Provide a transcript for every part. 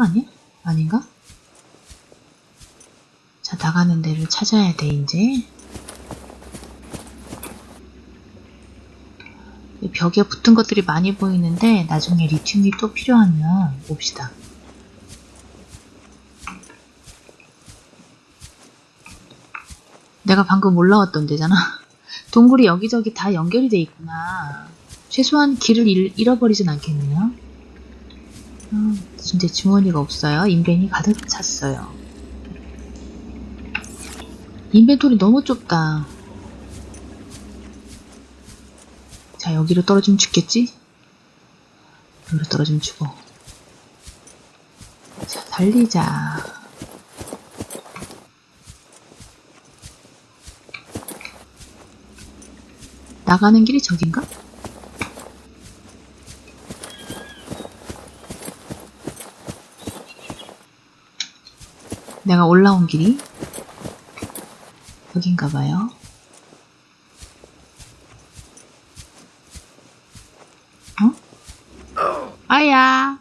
아니야? 아닌가? 자, 나가는 데를 찾아야 돼, 이제. 이 벽에 붙은 것들이 많이 보이는데, 나중에 리튬이 또 필요하면 봅시다. 내가 방금 올라왔던 데잖아. 동굴이 여기저기 다 연결이 돼 있구나. 최소한 길을 잃, 잃어버리진 않겠네요. 아, 진짜 주머니가 없어요. 인벤이 가득 찼어요. 인벤토리 너무 좁다. 자, 여기로 떨어지면 죽겠지? 여기로 떨어지면 죽어. 자, 달리자. 나가는 길이 저긴가? 내가 올라온 길이 여긴가 봐요. 어? 아야.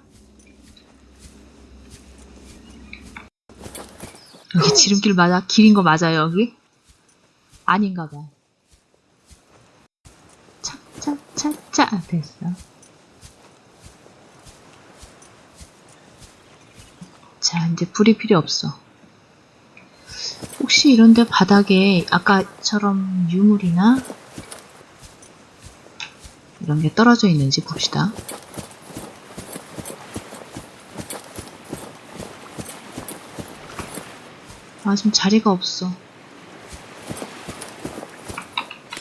여기 지름길 맞아? 길인 거 맞아요, 여기? 아닌가 봐. 차차차차 아, 됐어. 자, 이제 불이 필요 없어. 혹시 이런데 바닥에 아까처럼 유물이나 이런 게 떨어져 있는지 봅시다. 아, 지금 자리가 없어.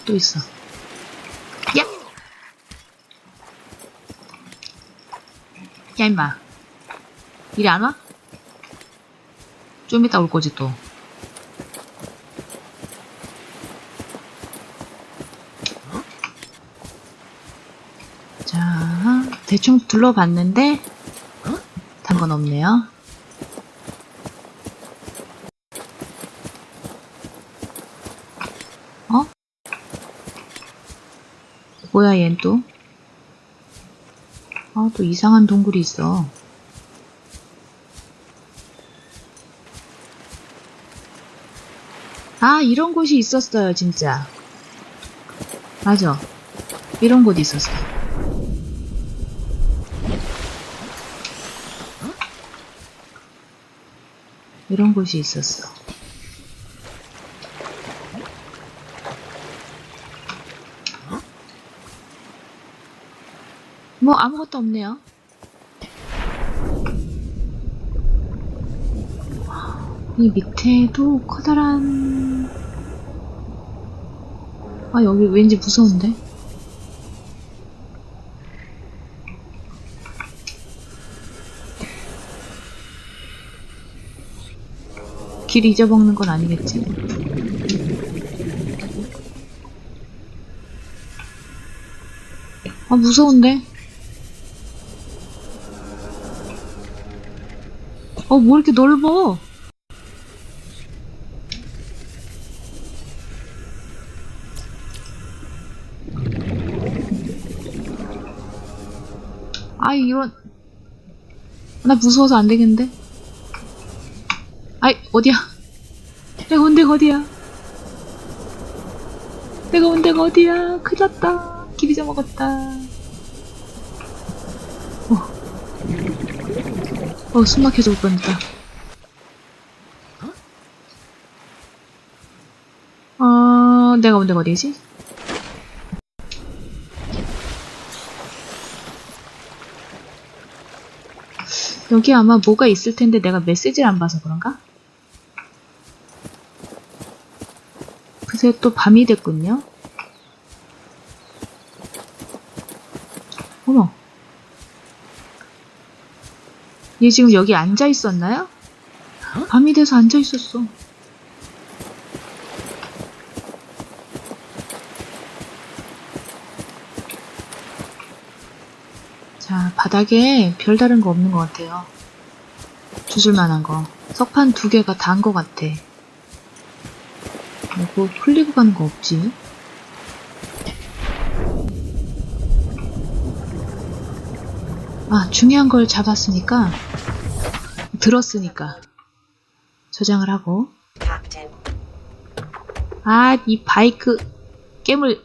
또 있어. 야! 야, 임마. 이리 안 와? 좀 이따 올 거지, 또. 자, 대충 둘러봤는데, 단건 없네요. 어? 뭐야, 얜 또? 아, 또 이상한 동굴이 있어. 아, 이런 곳이 있었어요, 진짜. 맞아. 이런 곳이 있었어. 이런 곳이 있었어. 뭐 아무것도 없네요. 이 밑에도 커다란 아 여기 왠지 무서운데 길 잊어먹는 건 아니겠지 아 무서운데? 어 뭐 이렇게 넓어? 아이 이런. 나 무서워서 안 되겠는데 아이 어디야? 내가 온 데가 어디야? 내가 온 데가 어디야? 큰일 났다. 길 잊어먹었다. 어, 어 숨 막혀 죽을 뻔했다 어 내가 온 데가 어디지? 여기 아마 뭐가 있을 텐데 내가 메시지를 안 봐서 그런가? 그새 또 밤이 됐군요. 어머. 얘 지금 여기 앉아 있었나요? 밤이 돼서 앉아 있었어. 자, 바닥에 별다른 거 없는 것 같아요. 주술 만한 거. 석판 두 개가 단것 같아. 뭐 풀리고 가는 거 없지? 아, 중요한 걸 잡았으니까 들었으니까 저장을 하고. 아 이 바이크 깨물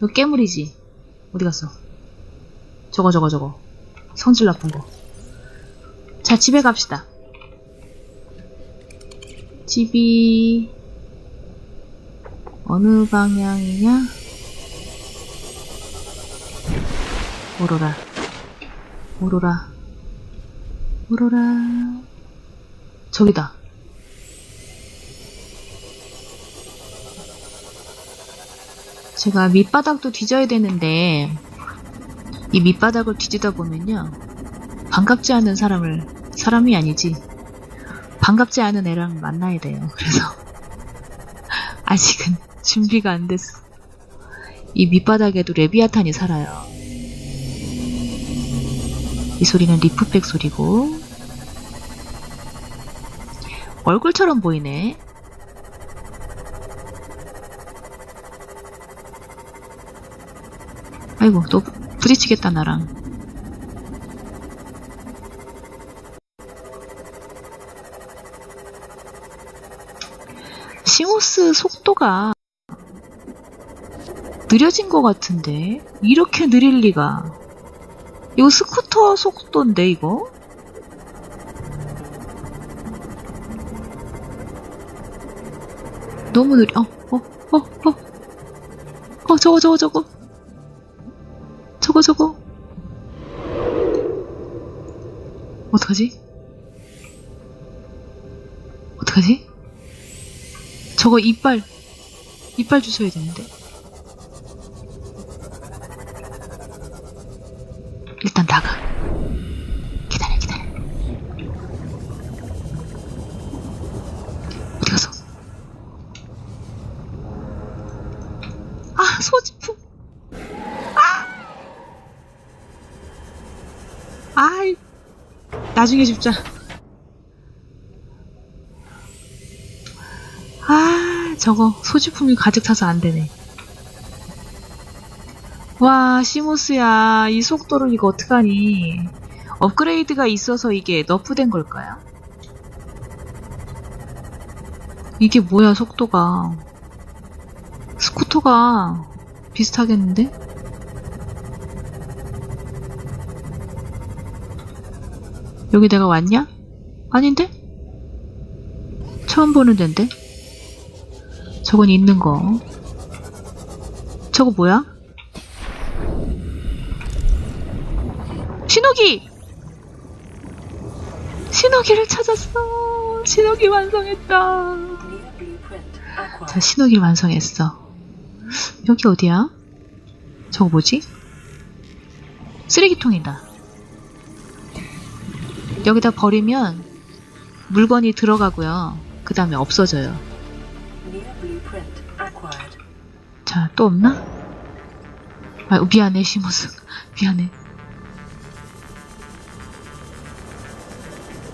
너 깨물이지? 어디 갔어? 저거 저거 저거. 성질 나쁜 거 자 집에 갑시다. 집이 어느 방향이냐? 오로라. 오로라. 오로라. 저기다. 제가 밑바닥도 뒤져야 되는데 이 밑바닥을 뒤지다 보면요. 반갑지 않은 사람을 사람이 아니지. 반갑지 않은 애랑 만나야 돼요. 그래서 아직은 준비가 안 됐어. 이 밑바닥에도 레비아탄이 살아요. 이 소리는 리프백 소리고. 얼굴처럼 보이네. 아이고 또 부딪히겠다 나랑. 시모스 속도가 느려진 것 같은데? 이렇게 느릴 리가. 이거 스쿠터 속도인데 이거? 너무 느려. 어어 어 어. 어, 어, 저거 저거 저거. 저거 저거. 어떡하지? 어떡하지? 저거 이빨. 이빨 주셔야 되는데 일단 나가 기다려 기다려 어디 갔어? 아 소지품 아이, 나중에 줍자. 아, 저거 소지품이 가득 차서 안 되네. 와, 시모스야, 이 속도를 이거 어떡하니? 업그레이드가 있어서 이게 너프된 걸까요? 이게 뭐야, 속도가. 스쿠터가 비슷하겠는데? 여기 내가 왔냐? 아닌데? 처음 보는 데인데? 저건 있는 거. 저거 뭐야? 신호기! 신호기를 찾았어! 신호기 완성했다! 자, 신호기를 완성했어. 여기 어디야? 저거 뭐지? 쓰레기통이다. 여기다 버리면 물건이 들어가고요. 그 다음에 없어져요. 자, 또 없나? 아, 미안해, 시모스. 미안해.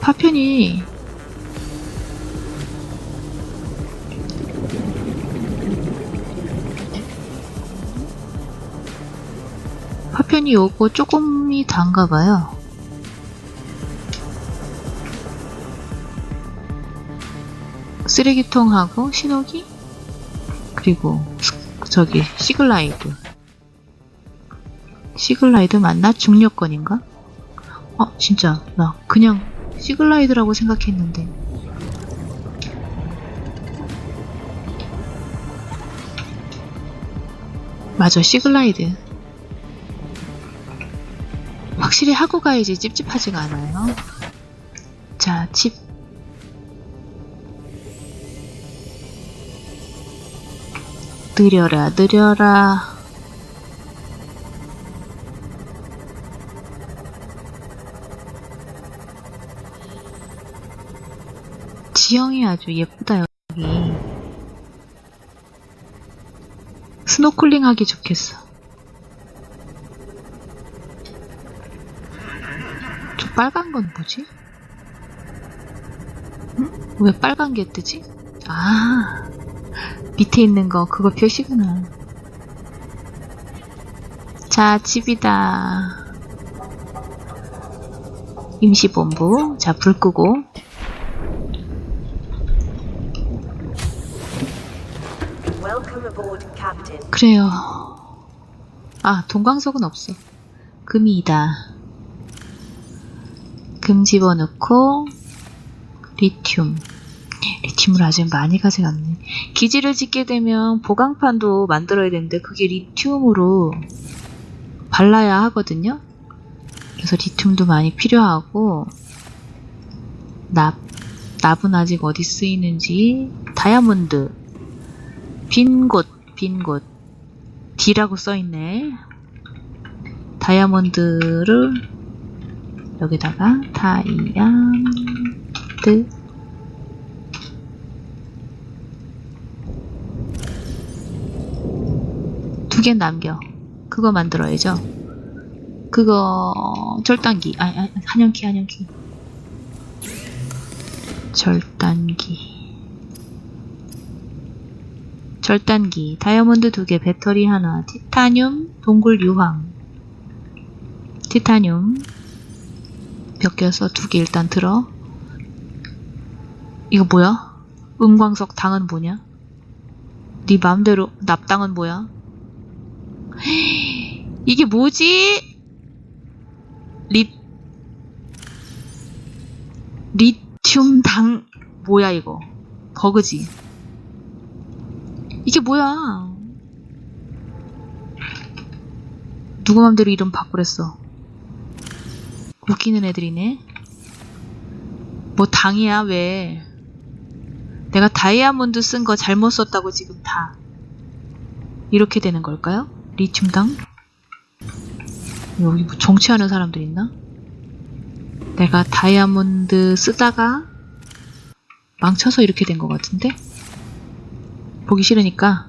파편이 파편이 요거 조금이 단가 봐요. 쓰레기통하고 신호기 그리고 스- 저기 시글라이드 시글라이드 맞나? 중력권인가? 어 진짜 나 그냥 시글라이드라고 생각했는데. 맞아 시글라이드. 확실히 하고 가야지 찝찝하지가 않아요. 자집 느려라 느려라 지형이 아주 예쁘다 여기 스노클링 하기 좋겠어 저 빨간 건 뭐지? 응? 왜 빨간 게 뜨지? 아 밑에 있는 거 그거 표시구나. 자 집이다. 임시본부. 자, 불 끄고. 그래요. 아, 동광석은 없어. 금이다. 금 집어넣고, 리튬. 리튬을 아주 많이 가져갔네. 기지를 짓게 되면 보강판도 만들어야 되는데, 그게 리튬으로 발라야 하거든요. 그래서 리튬도 많이 필요하고, 납, 납은 아직 어디 쓰이는지, 다이아몬드, 빈 곳, 빈 곳. D라고 써있네. 다이아몬드를 여기다가 다이아몬드 두 개 남겨. 그거 만들어야죠. 그거 절단기. 아, 아 한영키 한영키. 절단기. 절단기, 다이아몬드 두 개, 배터리 하나, 티타늄, 동굴 유황. 티타늄 몇 개여서 두 개 일단 들어. 이거 뭐야? 음광석 당은 뭐냐? 네 맘대로 납당은 뭐야? 이게 뭐지? 리 리튬 당 뭐야 이거? 버그지? 이게 뭐야? 누구 맘대로 이름 바꾸랬어? 웃기는 애들이네. 뭐 당이야 왜? 내가 다이아몬드 쓴 거 잘못 썼다고 지금 다 이렇게 되는 걸까요? 리튬 당? 여기 뭐 정치하는 사람들 있나? 내가 다이아몬드 쓰다가 망쳐서 이렇게 된 것 같은데? 보기 싫으니까.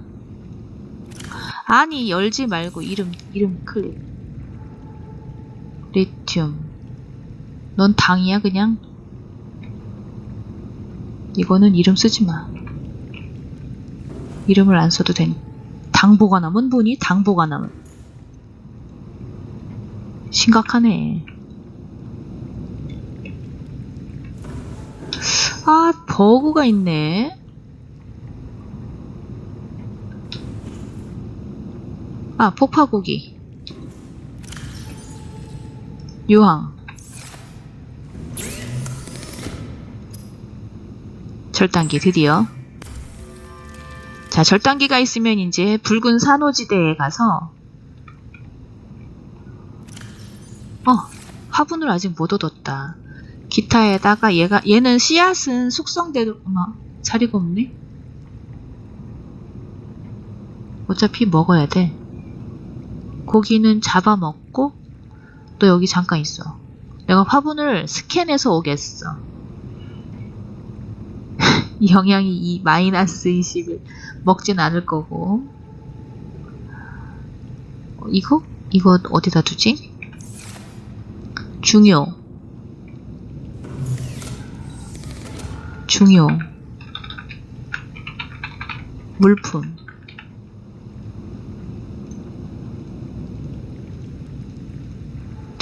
아니 열지 말고 이름 이름 클릭. 리튬. 넌 당이야 그냥? 이거는 이름 쓰지 마. 이름을 안 써도 되니 당보가 남은 보니? 당보가 남은. 심각하네. 아 버그가 있네 아, 폭파고기. 유황. 절단기 드디어. 자, 절단기가 있으면 이제 붉은 산호지대에 가서 어, 화분을 아직 못 얻었다. 기타에다가 얘가 얘는 씨앗은 숙성돼도 어머, 자리가 없네. 어차피 먹어야 돼. 고기는 잡아먹고 너 여기 잠깐 있어. 내가 화분을 스캔해서 오겠어. 이 영양이 이 마이너스 20을 먹진 않을 거고. 어, 이거? 이거 어디다 두지? 중요. 중요. 물품.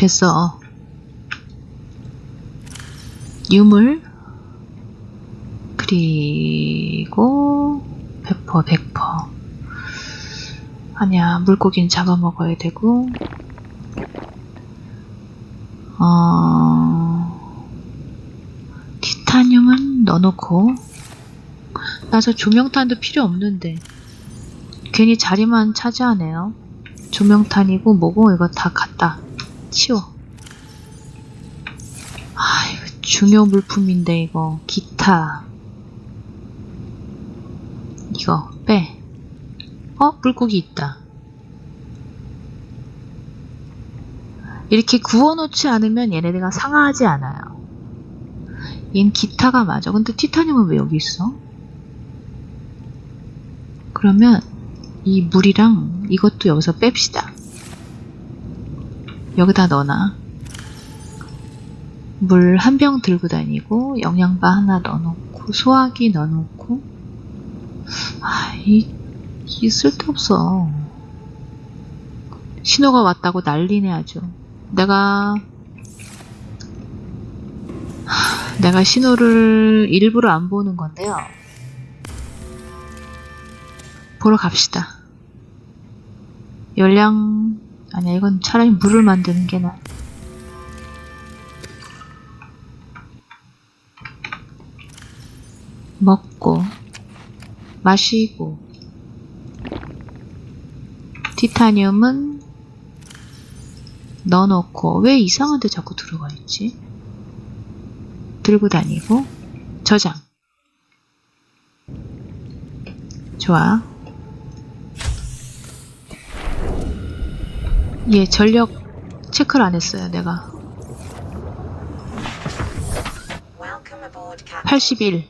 됐어. 유물 그리고 페퍼 백퍼. 아니야 물고기는 잡아먹어야 되고. 어 티타늄은 넣어놓고. 나 저 조명탄도 필요 없는데. 괜히 자리만 차지하네요. 조명탄이고 뭐고 이거 다 갖다 치워. 아, 이거 중요 물품인데, 이거. 기타. 이거, 빼. 어? 물고기 있다. 이렇게 구워놓지 않으면 얘네들가 상하지 않아요. 얜 기타가 맞아. 근데 티타늄은 왜 여기 있어? 그러면 이 물이랑 이것도 여기서 뺍시다. 여기다 넣어놔. 물 한 병 들고 다니고 영양바 하나 넣어놓고 소화기 넣어놓고 아, 이, 이 쓸데없어. 신호가 왔다고 난리네 아주. 내가 내가 신호를 일부러 안 보는 건데요. 보러 갑시다. 열량, 아니야, 이건 차라리 물을 만드는 게 나아. 먹고, 마시고, 티타늄은 넣어놓고, 왜 이상한 데 자꾸 들어가 있지? 들고 다니고, 저장. 좋아. 예, 전력 체크를 안 했어요, 내가. Welcome aboard, Captain. 81.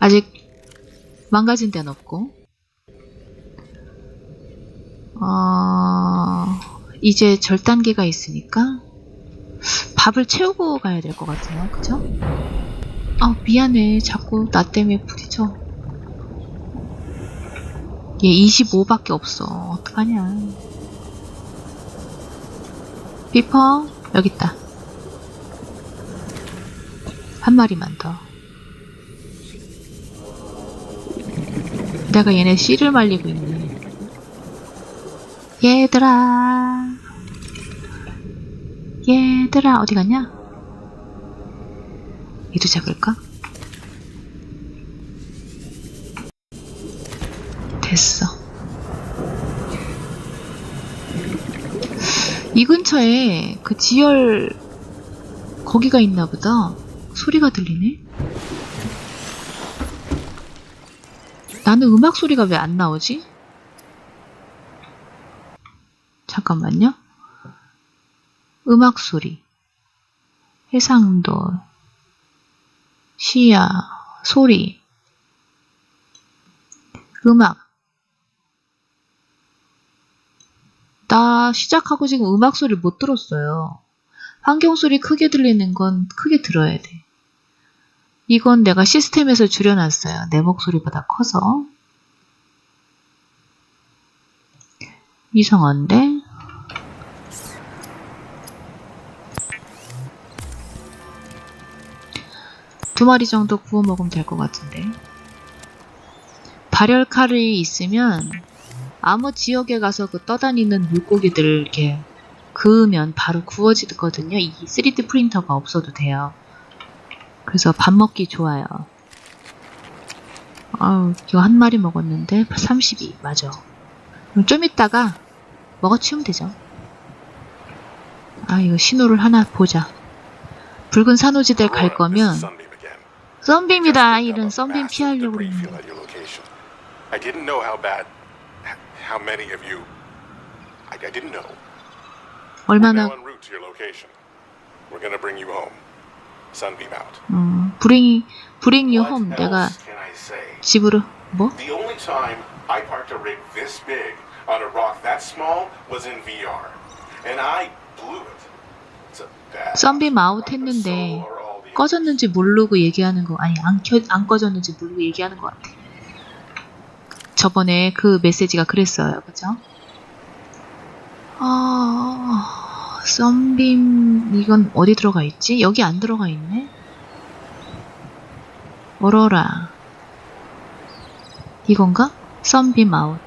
아직 망가진 데는 없고. 어, 이제 절단계가 있으니까 밥을 채우고 가야 될 것 같아요. 그죠? 아, 미안해. 자꾸 나 때문에 부딪혀. 얘 25밖에 없어. 어떡하냐. 비퍼, 여기 있다. 한 마리만 더. 내가 얘네 씨를 말리고 있네. 얘들아. 얘들아, 어디 갔냐? 얘도 잡을까? 됐어. 이 근처에 그 지열 거기가 있나 보다. 소리가 들리네? 나는 음악 소리가 왜 안 나오지? 잠깐만요. 음악 소리. 해상도. 시야. 소리. 음악. 나 시작하고 지금 음악 소리 못 들었어요. 환경 소리 크게 들리는 건 크게 들어야 돼. 이건 내가 시스템에서 줄여놨어요. 내 목소리보다 커서. 이상한데? 두 마리 정도 구워 먹으면 될 것 같은데. 발열 칼이 있으면 아무 지역에 가서 그 떠다니는 물고기들 이렇게 그으면 바로 구워지거든요. 이 3D 프린터가 없어도 돼요. 그래서 밥 먹기 좋아요. 아우, 이거 한 마리 먹었는데 32 맞아. 좀 이따가 먹어치우면 되죠. 아, 이거 신호를 하나 보자. 붉은 산호지대 갈 거면 썬빔이다. 이런 썬빔 피하려고 그러는데. How many of you. I, I didn't know. 얼마나 en route to your location. We're gonna bring you home. Sunbeam out. 음, bring bring you home. 내가? 집으로 뭐? The only time I parked a rig this big on a rock that small was in VR, and I blew it. 썬빔 아웃 했는데 꺼졌는지 모르고 얘기하는 거 아니 안, 켜, 안 꺼졌는지 모르고 얘기하는 것 같아. 저번에 그 메시지가 그랬어요, 그죠? 아, 썬빔 이건 어디 들어가 있지? 여기 안 들어가 있네. 어러라. 이건가? 썬빔 아웃.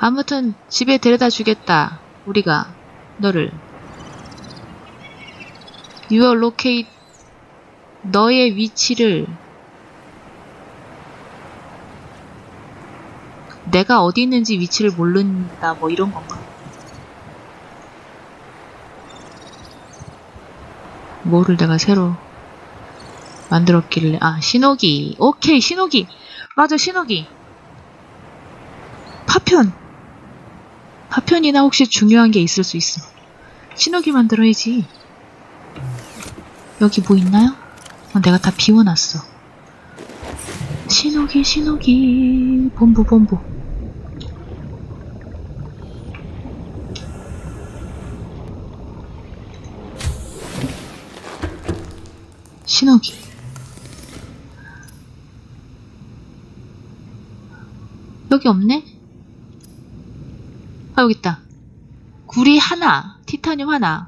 아무튼 집에 데려다 주겠다. 우리가 너를. Your locate 너의 위치를 내가 어디 있는지 위치를 모른다 뭐 이런 건가? 뭐를 내가 새로 만들었길래 아 신호기. 오케이 신호기. 맞아 신호기. 파편. 파편이나 혹시 중요한 게 있을 수 있어. 신호기 만들어야지. 여기 뭐 있나요? 어, 내가 다 비워놨어. 신호기 신호기. 본부 본부 신호기. 여기 없네? 아 여기 있다. 구리 하나 티타늄 하나